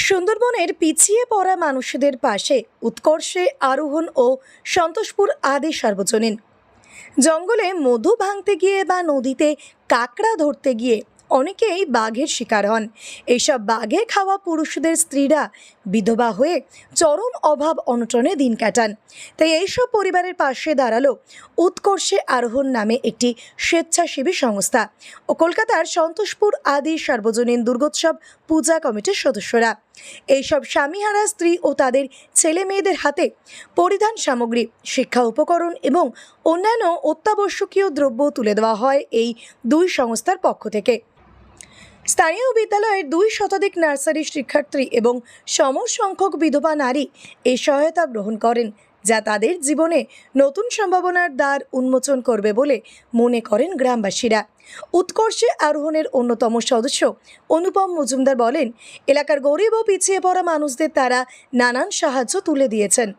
সুন্দরবনের পিছিয়ে পড়া মানুষদের পাশে উৎকর্ষে আরোহণ ও সন্তোষপুর আদি সার্বজনীন। জঙ্গলে মধু ভাঙতে গিয়ে বা নদীতে কাঁকড়া ধরতে গিয়ে অনেকেই বাঘের শিকার হন। এইসব বাঘে খাওয়া পুরুষদের স্ত্রীরা বিধবা হয়ে চরম অভাব অনটনে দিন কাটান। তাই এইসব পরিবারের পাশে দাঁড়াল উৎকর্ষে আরোহণ নামে একটি স্বেচ্ছাসেবী সংস্থা। ও কলকাতার সন্তোষপুর আদি সার্বজনীন দুর্গোৎসব পূজা কমিটির সদস্যরা। এইসব স্বামীহারা স্ত্রী ও তাদের ছেলে মেয়েদের হাতে পরিধান সামগ্রী, শিক্ষা উপকরণ এবং অন্যান্য অত্যাবশ্যকীয় দ্রব্য তুলে দেওয়া হয় এই দুই সংস্থার পক্ষ থেকে। স্থানীয় বিদ্যালয়ের দুই শতাধিক নার্সারি শিক্ষার্থী এবং সমসংখ্যক বিধবা নারী এই সহায়তা গ্রহণ করেন, যা তাদের জীবনে নতুন সম্ভাবনার দ্বার উন্মোচন করবে বলে মনে করেন গ্রামবাসীরা। উৎকর্ষে আরোহণের অন্যতম সদস্য অনুপম মজুমদার বলেন, এলাকার গরিব ও পিছিয়ে পড়া মানুষদের তারা নানান সাহায্য তুলে দিয়েছেন।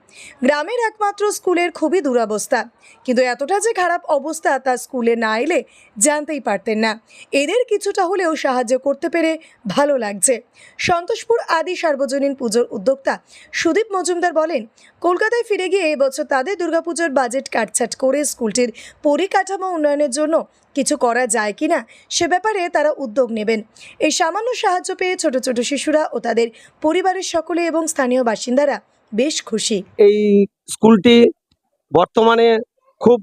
গ্রামের একমাত্র স্কুলের খুবই দুরবস্থা। কিন্তু এতটা যে খারাপ অবস্থা তা স্কুলে না এলে জানতেই পারতেন না। এদের কিছুটা হলেও সাহায্য করতে পেরে ভালো লাগছে। সন্তোষপুর আদি সার্বজনীন পুজোর উদ্যোক্তা সুদীপ মজুমদার বলেন, কলকাতায় ফিরে গিয়ে এবছর তাদের দুর্গাপুজোর বাজেট কাটছাট করে স্কুলটির পরিকাঠামো উন্নয়নের জন্য কিছু করা যায় কিনা সে ব্যাপারে তারা উদ্যোগ নেবেন। এই সামান্য সাহায্য পেয়ে ছোট ছোট শিশুরা ও তাদের পরিবারের সকলে এবং স্থানীয় বাসিন্দারা বেশ খুশি। এই স্কুলটি বর্তমানে খুব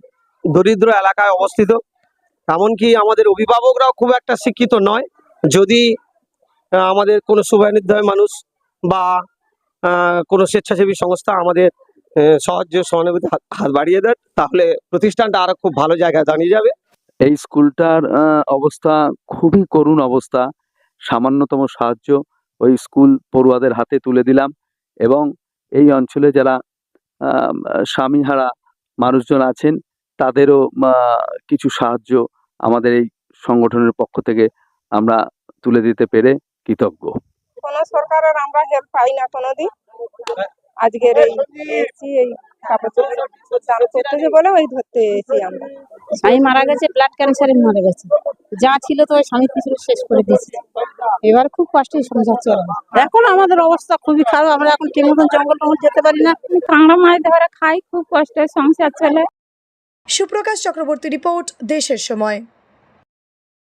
দরিদ্র এলাকায় অবস্থিত। এমনকি আমাদের অভিভাবকরাও খুব একটা শিক্ষিত নয়। যদি আমাদের কোনো শুভানির্দয় মানুষ বা কোনো স্বেচ্ছাসেবী সংস্থা আমাদের সাহায্য, সহানুভূতি হাত বাড়িয়ে দেয়, তাহলে প্রতিষ্ঠানটা আরও খুব ভালো জায়গায় দাঁড়িয়ে যাবে। এই স্কুলটার অবস্থা খুবই করুণ অবস্থা। সামান্যতম সাহায্য ওই স্কুল পড়ুয়াদের হাতে তুলে দিলাম এবং এই অঞ্চলে যারা স্বামীহারা মানুষজন আছেন, তাদেরও কিছু সাহায্য আমাদের এই সংগঠনের পক্ষ থেকে আমরা তুলে দিতে পেরে কৃতজ্ঞ। কোনো সরকারের আমরা হেল্প পাই না কোনোদিন। আজকের এই কাপড় চোপড় করতেছে বলে ওই ধরতে এসেছি আমরা। স্বামী মারা গেছে ব্লাড ক্যান্সারে মারা গেছে। যা ছিল তো ওই কিছু শেষ করে দিয়েছে। এবার খুব কষ্টে সংসার চলে। এখন আমাদের অবস্থা খুবই খারাপ আমরা এখন ঠিক মতন জঙ্গল টঙ্গল যেতে পারি না। কাঁকড়া মায়ের ধরে খাই খুব কষ্টে সংসার চলে। সুপ্রকাশ চক্রবর্তী রিপোর্ট দেশের সময়।